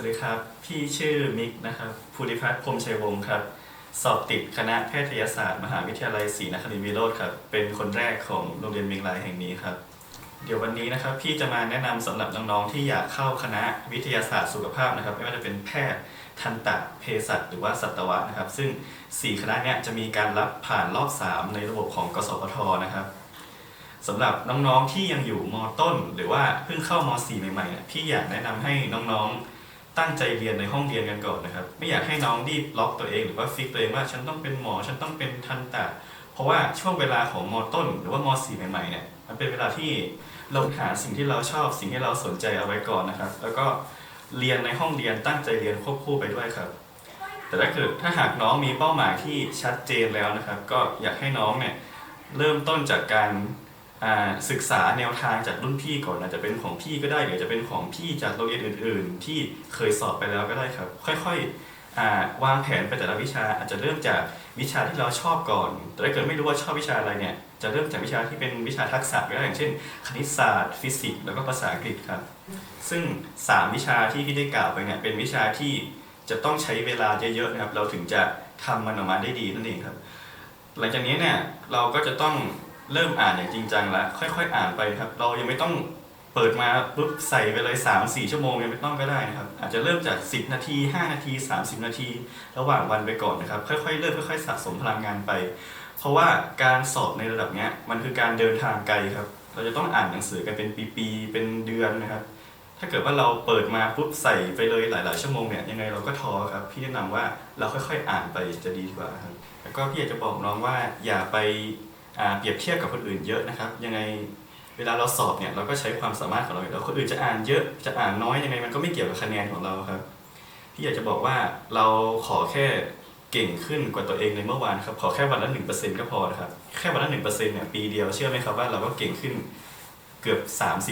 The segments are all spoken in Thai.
วัสดีครับ พี่ชื่อมิกนะครับภูริพัฒน์พรมชัยวงศ์ครับ สอบติดคณะแพทยศาสตร์ มหาวิทยาลัยศรีนครินทรวิโรธครับ เป็นคนแรกของโรงเรียนเมียงรายแห่งนี้ครับ เดี๋ยววันนี้นะครับพี่จะมาแนะนำสำหรับน้องๆที่อยากเข้าคณะวิทยาศาสตร์สุขภาพนะครับ ไม่ว่าจะเป็นแพทย์ทันตะเภสัชหรือว่าสัตวะนะครับ ซึ่ง 4 คณะเนี้ยจะมีการรับผ่านรอบ 3 ในระบบของกสพทนะครับสำหรับน้องๆที่ยังอยู่มต้น หรือว่าเพิ่งเข้าม .4 ใหม่ๆเนี่ยพี่อยากแนะนำให้น้องๆ ตั้งใจเรียนในห้องเรียนกันก่อนนะครับ ไม่อยากให้น้องรีบล็อกตัวเองหรือว่าฟิกตัวเองว่าฉันต้องเป็นหมอฉันต้องเป็นทันตะเพราะว่าช่วงเวลาของมต้น หรือว่าม .4 ใหม่ๆเนี่ยมันเป็นเวลาที่เราหาสิ่งที่เราชอบสิ่งที่เราสนใจเอาไว้ก่อนนะครับ แล้วก็เรียนในห้องเรียนตั้งใจเรียนควบคู่ไปด้วยครับ แต่ถ้าเกิดถ้าหากน้องมีเป้าหมายที่ชัดเจนแล้วนะครับ ก็อยากให้น้องเนี่ยเริ่มต้นจากการ ศึกษาแนวทางจากรุ่นพี่ก่อนอาจจะเป็นของพี่ก็ได้หรือจะเป็นของพี่จากโรงเรียนอื่น ๆ ที่เคยสอบไปแล้วก็ได้ครับ ค่อยๆวางแผนไปแต่ละวิชาอาจจะเริ่มจากวิชาที่เราชอบก่อน แต่ถ้าเกิดไม่รู้ว่าชอบวิชาอะไรเนี่ยจะเริ่มจากวิชาที่เป็นวิชาทักษะก็ได้อย่างเช่น คณิตศาสตร์ ฟิสิกส์แล้วก็ภาษาอังกฤษครับ ซึ่ง 3 วิชาที่พี่ได้กล่าวไปเนี่ยเป็นวิชาที่จะต้องใช้เวลาเยอะๆนะครับ เราถึงจะทำมันออกมาได้ดีนั่นเองครับ หลังจากนี้เนี่ยเราก็จะต้อง เริ่มอ่านอย่างจริงจังแล้วค่อย ๆ อ่านไปครับ เรายังไม่ต้องเปิดมาปุ๊บใส่ไปเลย 3-4 ชั่วโมงยังไม่ต้องก็ได้นะครับ อาจจะเริ่มจาก 10 นาที 5 นาที 30 นาที ระหว่างวันไปก่อนนะครับ ค่อยๆเริ่มค่อยๆสะสมพลังงานไป เพราะว่าการสอบในระดับเนี้ยมันคือการเดินทางไกลครับ เราจะต้องอ่านหนังสือกันเป็นปีๆเป็นเดือนนะครับ ถ้าเกิดว่าเราเปิดมาปุ๊บใส่ไปเลยหลาย ๆ ชั่วโมงเนี่ยยังไงเราก็ท้อครับ พี่แนะนำว่าเราค่อยๆอ่านไปจะดีกว่าครับแล้วก็พี่อยากจะบอกน้องว่าอย่าไป เปรียบเทียบกับคนอื่นเยอะนะครับ ยังไงเวลาเราสอบเนี่ยเราก็ใช้ความสามารถของเราอยู่แล้วคนอื่นจะอ่านเยอะจะอ่านน้อยยังไงมันก็ไม่เกี่ยวกับคะแนนของเราครับพี่อยากจะบอกว่าเราขอแค่เก่งขึ้นกว่าตัวเองในเมื่อวานครับขอแค่วันละหนึ่งเปอร์เซ็นต์ก็พอนะครับแค่วันละหนึ่งเปอร์เซ็นต์เนี่ยปีเดียวเชื่อไหมครับว่าเราก็เก่งขึ้นเกือบ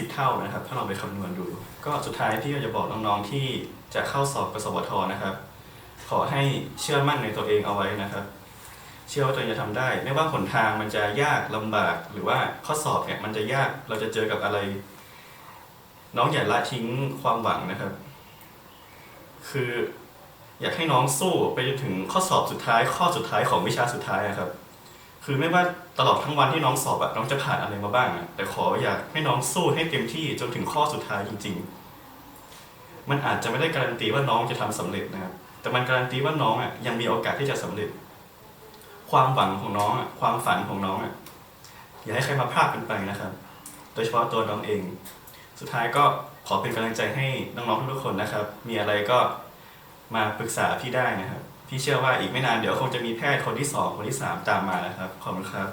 30เท่านะครับ ถ้าเราไปคำนวณดู ก็สุดท้ายพี่ก็จะบอกน้องๆที่จะเข้าสอบกสวทนะครับ ขอให้เชื่อมั่นในตัวเองเอาไว้นะครับ เชื่อว่าตัวเองจะทำได้ ไม่ว่าหนทางมันจะยากลำบาก หรือว่าข้อสอบเนี่ยมันจะยากเราจะเจอกับอะไร น้องอย่าละทิ้งความหวังนะครับ คืออยากให้น้องสู้ไปจนถึงข้อสอบสุดท้าย ข้อสุดท้ายของวิชาสุดท้ายอะครับ คือไม่ว่าตลอดทั้งวันที่น้องสอบอะน้องจะผ่านอะไรมาบ้างอะแต่ขออยากให้น้องสู้ให้เต็มที่จนถึงข้อสุดท้ายจริง ๆ มันอาจจะไม่ได้การันตีว่าน้องจะทำสำเร็จนะครับ แต่มันการันตีว่าน้องอะยังมีโอกาสที่จะสำเร็จ ความหวังของน้องอะความฝันของน้องอะอย่าให้ใครมาพลาดกันไปนะครับ โดยเฉพาะตัวน้องเอง สุดท้ายก็ขอเป็นกำลังใจให้น้องๆทุกๆคนนะครับ มีอะไรก็มาปรึกษาพี่ได้นะครับ พี่เชื่อว่าอีกไม่นานเดี๋ยวคงจะมีแพทย์คนที่สองคนที่สามตามมาแล้วครับขอบคุณครับ